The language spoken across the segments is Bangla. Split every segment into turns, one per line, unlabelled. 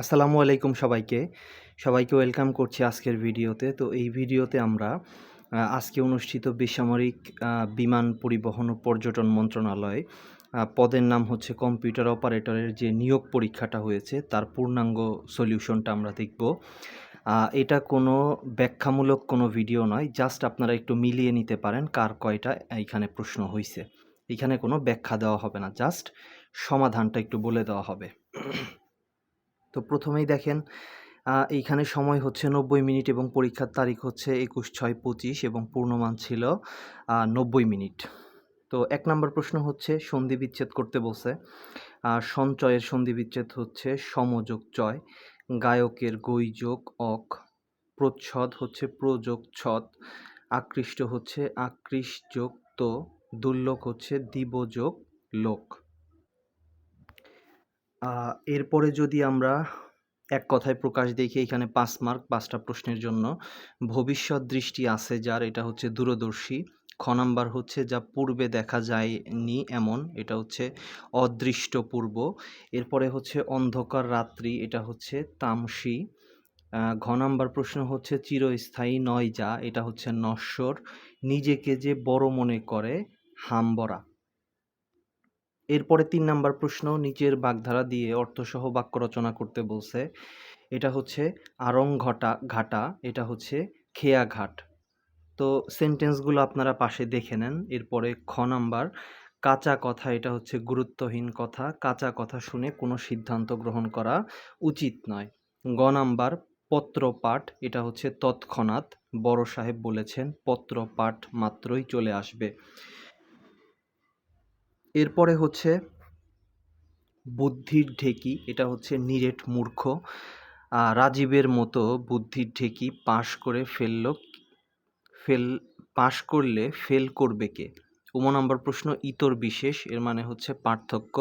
আসসালামু আলাইকুম সবাইকে। সবাইকে ওয়েলকাম করছি আজকের ভিডিওতে। তো এই ভিডিওতে আমরা আজকে অনুষ্ঠিত বেসামরিক বিমান পরিবহন ও পর্যটন মন্ত্রণালয় পদের নাম হচ্ছে কম্পিউটার অপারেটরের যে নিয়োগ পরীক্ষাটা হয়েছে, তার পূর্ণাঙ্গ সলিউশনটা আমরা দেখব। এটা কোনো ব্যাখ্যামূলক কোনো ভিডিও নয়, জাস্ট আপনারা একটু মিলিয়ে নিতে পারেন কার কয়টা এইখানে প্রশ্ন হয়েছে এখানে কোনো ব্যাখ্যা দেওয়া হবে না, জাস্ট সমাধানটা একটু বলে দেওয়া হবে। তো প্রথমেই দেখেন এইখানে সময় হচ্ছে নব্বই মিনিট এবং পরীক্ষার তারিখ হচ্ছে একুশ ছয় পঁচিশ এবং পূর্ণমান ছিল নব্বই মিনিট। তো এক নম্বর প্রশ্ন হচ্ছে, সন্ধি বিচ্ছেদ করতে বলছে সঞ্চয়ের সন্ধি বিচ্ছেদ হচ্ছে সমযোগ চয়, গায়কের গৈযোগ অক, প্রচ্ছদ হচ্ছে প্রযোগ ছদ, আকৃষ্ট হচ্ছে আকৃষ্টযোগ তো, দুর্লোক হচ্ছে দিবযোগ লোক। এরপরে যদি আমরা এক কথায় প্রকাশ দেখি এখানে পাঁচ মার্ক, পাঁচটা প্রশ্নের জন্য, ভবিষ্যৎ দৃষ্টি আছে যার, এটা হচ্ছে দূরদর্শী, খ নাম্বার হচ্ছে যা পূর্বে দেখা যায়নি এমন, এটা হচ্ছে অদৃষ্ট পূর্ব এরপরে হচ্ছে অন্ধকার রাত্রি, এটা হচ্ছে তামসি ঘ নাম্বার প্রশ্ন হচ্ছে চিরস্থায়ী নয় যা, এটা হচ্ছে নশ্বর, নিজেকে যে বড় মনে করে, হামবরা। এরপরে তিন নাম্বার প্রশ্ন নিচের বাগধারা দিয়ে অর্থসহ বাক্য রচনা করতে বলছে। এটা হচ্ছে আরং ঘটা ঘাটা এটা হচ্ছে খেয়া ঘাট। তো সেন্টেন্সগুলো আপনারা পাশে দেখে নেন। এরপরে খ নাম্বার, কাঁচা কথা, এটা হচ্ছে গুরুত্বহীন কথা। কাঁচা কথা শুনে কোনো সিদ্ধান্ত গ্রহণ করা উচিত নয়। গ নাম্বার পত্র পাঠ এটা হচ্ছে তৎক্ষণাৎ। বড় সাহেব বলেছেন পত্র পাঠ মাত্রই চলে আসবে। এরপরে হচ্ছে বুদ্ধির ঢেকি, এটা হচ্ছে নিরেট মূর্খ। রাজীবের মতো বুদ্ধির ঢেকি পাশ করে ফেলল, ফেল, পাশ করলে ফেল করবে কে? উম নম্বর প্রশ্ন, ইতর বিশেষ, এর মানে হচ্ছে পার্থক্য।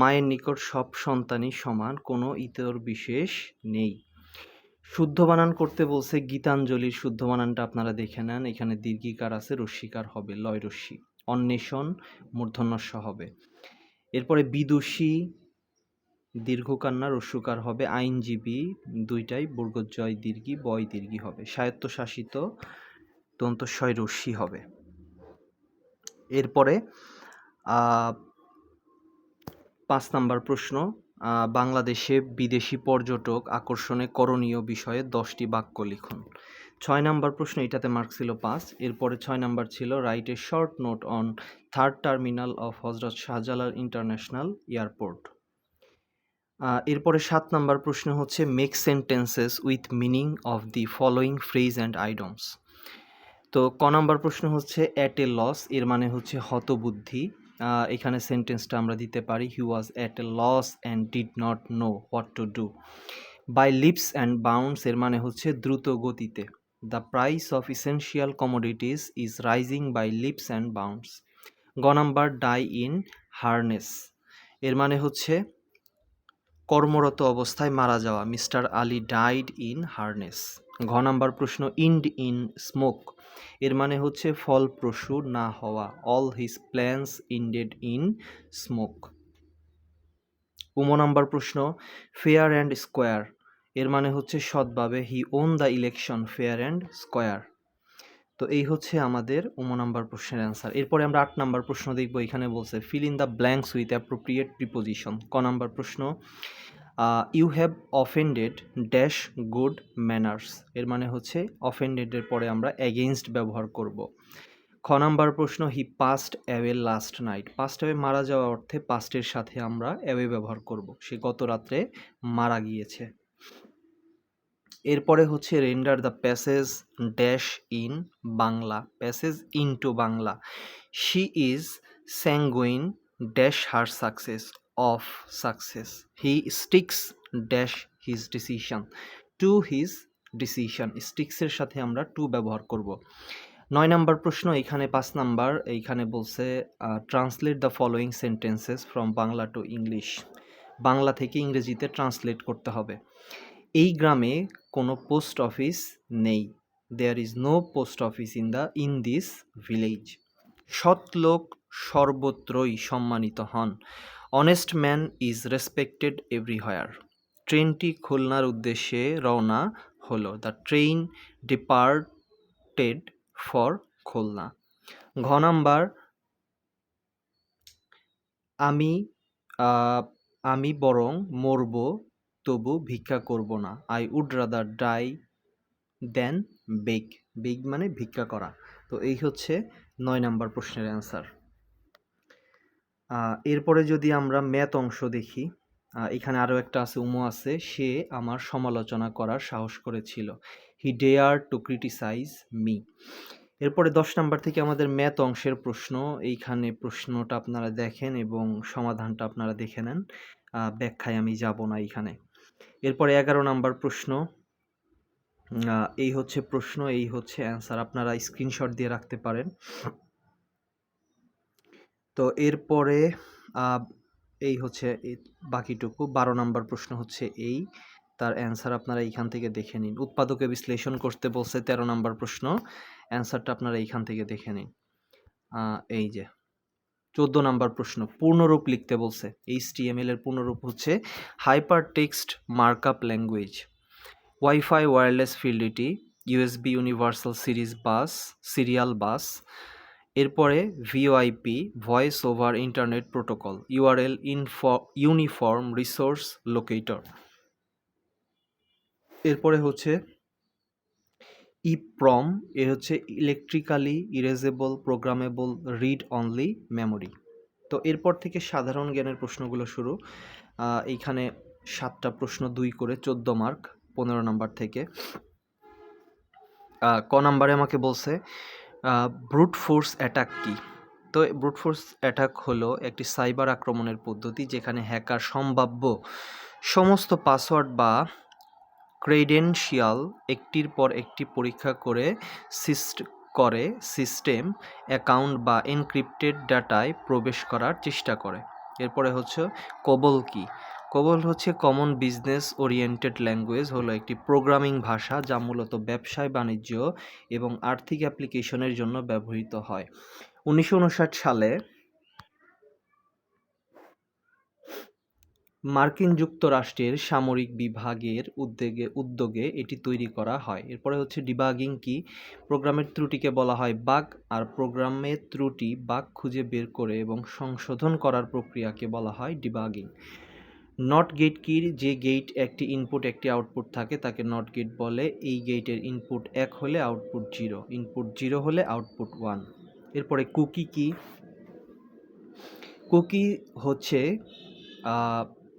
মায়ের নিকট সব সন্তানই সমান, কোনো ইতর বিশেষ নেই। শুদ্ধ বানান করতে বলছে গীতাঞ্জলির শুদ্ধ বানানটা আপনারা দেখে নেন, এখানে দীর্ঘিকার আছে, রস্বীকার হবে, লয় রস্যি অন্বেষণ মূর্ধন্যস্য হবে। এরপরে বিদুষী, দীর্ঘকান্না রস্যুকার হবে, আইনজীবী, দুইটাই বর্গজয় দীর্ঘি, বয় দীর্ঘী হবে। স্বায়ত্তশাসিত দন্তস্বয় রশ্মি হবে। এরপরে পাঁচ নাম্বার প্রশ্ন বাংলাদেশে বিদেশি পর্যটক আকর্ষণে করণীয় বিষয়ে দশটি বাক্য লিখুন। ছয় নাম্বার প্রশ্ন, এটাতে মার্ক ছিল পাঁচ। এরপরে ছয় নাম্বার ছিল right a short note on third terminal of Hazrat Shahjalal international airport এরপরে সাত নাম্বার প্রশ্ন হচ্ছে make sentences with meaning of the following phrase and idioms তো ক নাম্বার প্রশ্ন হচ্ছে অ্যাট এ লস এর মানে হচ্ছে হতবুদ্ধি। এখানে সেন্টেন্সটা আমরা দিতে পারি he was at a loss and did not know what to do by leaps and bounds এর মানে হচ্ছে দ্রুত গতিতে। The price of essential commodities is rising by leaps and bounds গ নাম্বার ডাই ইন হার্নেস এর মানে হচ্ছে কর্মরত অবস্থায় মারা যাওয়া। Mister Ali died in harness ঘ নাম্বার প্রশ্ন ইন্ড ইন স্মোক এর মানে হচ্ছে ফলপ্রসূ না হওয়া। All his plans ended in smoke um number প্রশ্ন ফেয়ার অ্যান্ড স্কোয়ার এর মানে হচ্ছে সৎভাবে he won the election fair and square. তো এই হচ্ছে আমাদের উম নাম্বার প্রশ্নের অ্যান্সার। এরপরে আমরা আট নাম্বার প্রশ্ন দেখব, এখানে বলছে fill in the blanks with appropriate preposition ক নাম্বার প্রশ্ন you have offended dash good manners এর মানে হচ্ছে অফেন্ডেডের পরে আমরা এগেইনস্ট ব্যবহার করব। খ নাম্বার প্রশ্ন he passed away last night passed away মারা যাওয়া অর্থে পাস্টের সাথে আমরা অ্যাওয়ে ব্যবহার করব। সে গত রাত্রে মারা গিয়েছে। এরপরে হচ্ছে render the passage dash in Bangla passage into Bangla. She is sanguine dash her success of success he sticks dash his decision to his decision স্টিক্সের সাথে আমরা টু ব্যবহার করব। নয় নাম্বার প্রশ্ন, এখানে পাঁচ নাম্বার, এইখানে বলছে translate the following sentences from Bangla to English Bangla থেকে ইংরেজিতে ট্রান্সলেট করতে হবে। এই গ্রামে কোনো পোস্ট অফিস নেই। There is no post office in the in this village সৎ লোক সর্বত্রই সম্মানিত হন। Honest man is respected everywhere ট্রেনটি খুলনার উদ্দেশ্যে রওনা হলো। The train departed for Khulna. ঘ নাম্বার, আমি আমি বরং মরব তবু ভিক্ষা করব না। I would rather die than beg beg মানে ভিক্ষা করা। তো এই হচ্ছে নয় নাম্বার প্রশ্নের অ্যান্সার এরপরে যদি আমরা ম্যাথ অংশ দেখি এখানে আরও একটা আছে, উমো আছে। সে আমার সমালোচনা করার সাহস করেছিল। He dare to criticise me এরপরে দশ নাম্বার থেকে আমাদের ম্যাথ অংশের প্রশ্ন। এইখানে প্রশ্নটা আপনারা দেখেন এবং সমাধানটা আপনারা দেখে নেন। ব্যাখ্যায় আমি যাব না এইখানে। এরপরে এগারো নাম্বার প্রশ্ন। এই হচ্ছে প্রশ্ন, এই হচ্ছে অ্যান্সার আপনারা স্ক্রিনশট দিয়ে রাখতে পারেন। তো এরপরে এই হচ্ছে বাকিটুকু। বারো নাম্বার প্রশ্ন হচ্ছে এই। তার অ্যান্সার আপনারা এইখান থেকে দেখে নিন। উৎপাদকে বিশ্লেষণ করতে বলছে তেরো নাম্বার প্রশ্ন। অ্যান্সারটা আপনারা এইখান থেকে দেখে নিন। এই যে। চোদ্দ নাম্বার প্রশ্ন, পূর্ণরূপ লিখতে বলছে। এইচটিএমএল এর পূর্ণরূপ হচ্ছে hyper text markup language wifi wireless fidelity USB universal series bus serial bus এরপরে VOIP voice over internet protocol URL uniform resource locator এরপরে হচ্ছে ইপ্রম এর হচ্ছে electrically erasable programmable read only memory তো এরপর থেকে সাধারণ জ্ঞানের প্রশ্নগুলো শুরু। এইখানে সাতটা প্রশ্ন, দুই করে চোদ্দ মার্ক, পনেরো নাম্বার থেকে। ক নাম্বারে আমাকে বলছে ব্রুট ফোর্স অ্যাটাক কি? তো ব্রুট ফোর্স অ্যাটাক হলো একটি সাইবার আক্রমণের পদ্ধতি যেখানে হ্যাকার সম্ভাব্য সমস্ত পাসওয়ার্ড বা ক্রেডেনশিয়াল একটির পর একটি পরীক্ষা করে সিস্ট, করে সিস্টেম, অ্যাকাউন্ট বা এনক্রিপ্টেড ডাটায় প্রবেশ করার চেষ্টা করে। এরপরে হচ্ছে কবল কি? কবল হচ্ছে কমন বিজনেস ওরিয়েন্টেড ল্যাঙ্গুয়েজ হলো একটি প্রোগ্রামিং ভাষা যা মূলত ব্যবসায় বাণিজ্য এবং আর্থিক অ্যাপ্লিকেশনের জন্য ব্যবহৃত হয়। উনিশশো উনষাট সালে মার্কিন যুক্তরাষ্ট্রের সামরিক বিভাগের উদ্যোগে উদ্যোগে এটি তৈরি করা হয়। এরপরে হচ্ছে ডিবাগিং কি? প্রোগ্রামের ত্রুটিকে বলা হয় বাগ আর প্রোগ্রামের ত্রুটি বাগ খুঁজে বের করে এবং সংশোধন করার প্রক্রিয়াকে বলা হয় ডিবাগিং। নট গেট কির যে গেট একটি ইনপুট, একটি আউটপুট থাকে, তাকে নট গেট বলে। এই গেটের ইনপুট এক হলে আউটপুট জিরো। ইনপুট জিরো হলে আউটপুট ওয়ান। এরপরে কুকি কি? কুকি হচ্ছে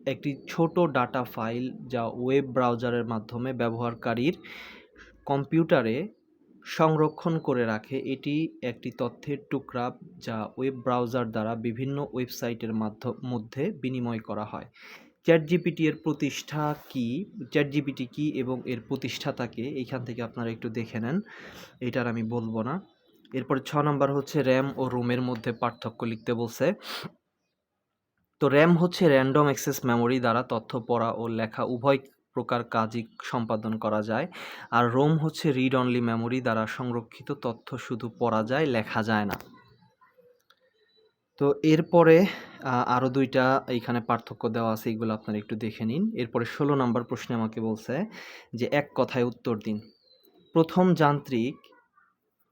একটি ছোট ডাটা ফাইল যা ওয়েব ব্রাউজারের মাধ্যমে ব্যবহারকারীর কম্পিউটারে সংরক্ষণ করে রাখে। এটি একটি তথ্যের টুকরা যা ওয়েব ব্রাউজার দ্বারা বিভিন্ন ওয়েবসাইটের মাধ্য- মধ্যে বিনিময় করা হয়। চ্যাট জিপিটি এর প্রতিষ্ঠা কি? চ্যাট জিপিটি কি এবং এর প্রতিষ্ঠাতাকে এইখান থেকে আপনারা একটু দেখে নেন। এটার আমি বলব না। এরপরে ছ নম্বর হচ্ছে র্যাম ও রোমের মধ্যে পার্থক্য লিখতে বলছে। তো র্যাম হচ্ছে র্যান্ডম অ্যাক্সেস মেমোরি দ্বারা তথ্য পড়া ও লেখা উভয় প্রকার কাজই সম্পাদন করা যায়। আর রোম হচ্ছে রিড অনলি মেমোরি দ্বারা সংরক্ষিত তথ্য শুধু পড়া যায়, লেখা যায় না। তো এরপরে আরও দুইটা এইখানে পার্থক্য দেওয়া আছে, এগুলো আপনারা একটু দেখে নিন। এরপরে ষোলো নম্বর প্রশ্নে আমাকে বলছে যে, এক কথায় উত্তর দিন। প্রথম যান্ত্রিক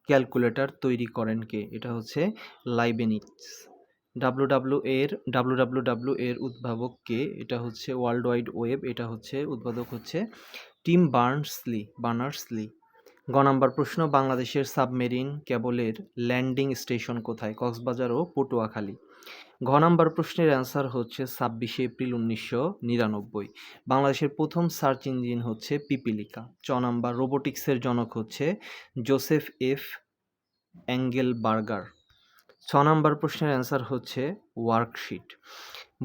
ক্যালকুলেটর তৈরি করেন কে? এটা হচ্ছে লাইবেনিক্স ডাব্লু এর ডাব্লু এর উদ্ভাবক কে? এটা হচ্ছে ওয়ার্ল্ড ওয়াইড ওয়েব এটা হচ্ছে উদ্ভাবক হচ্ছে Tim Berners Lee Berners Lee গ নাম্বার প্রশ্ন, বাংলাদেশের সাবমেরিন কেবলের ল্যান্ডিং স্টেশন কোথায়? কক্সবাজার ও পটুয়াখালী। ঘ নাম্বার প্রশ্নের অ্যান্সার হচ্ছে ছাব্বিশে এপ্রিল উনিশশো নিরানব্বই। বাংলাদেশের প্রথম সার্চ ইঞ্জিন হচ্ছে পিপিলিকা। চ নাম্বার, রোবোটিক্সের জনক হচ্ছে জোসেফ এফ অ্যাঙ্গেল বার্গার ছ নম্বর প্রশ্নের অ্যান্সার হচ্ছে ওয়ার্কশিট।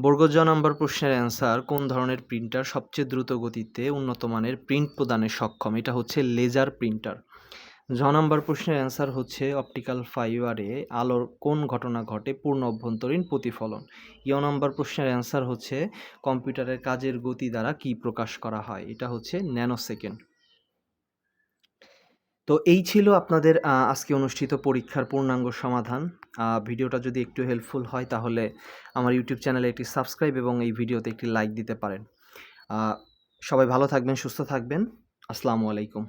বর্গ জ নম্বর প্রশ্নের অ্যান্সার কোন ধরনের প্রিন্টার সবচেয়ে দ্রুত গতিতে উন্নত মানের প্রিন্ট প্রদানে সক্ষম? এটা হচ্ছে লেজার প্রিন্টার। ঝ নম্বর প্রশ্নের অ্যান্সার হচ্ছে অপটিক্যাল ফাইবারে আলোর কোন ঘটনা ঘটে পূর্ণ অভ্যন্তরীণ প্রতিফলন? ইয় নম্বর প্রশ্নের অ্যান্সার হচ্ছে কম্পিউটারের কাজের গতি দ্বারা কি প্রকাশ করা হয়? এটা হচ্ছে ন্যানো সেকেন্ড তো এই ছিল আপনাদের আজকে অনুষ্ঠিত পরীক্ষার পূর্ণাঙ্গ সমাধান। ভিডিওটা যদি একটু হেল্পফুল হয় তাহলে আমার ইউটিউব চ্যানেলে একটি সাবস্ক্রাইব এবং এই ভিডিওতে একটি লাইক দিতে পারেন। সবাই ভালো থাকবেন, সুস্থ থাকবেন। আসসালামু আলাইকুম।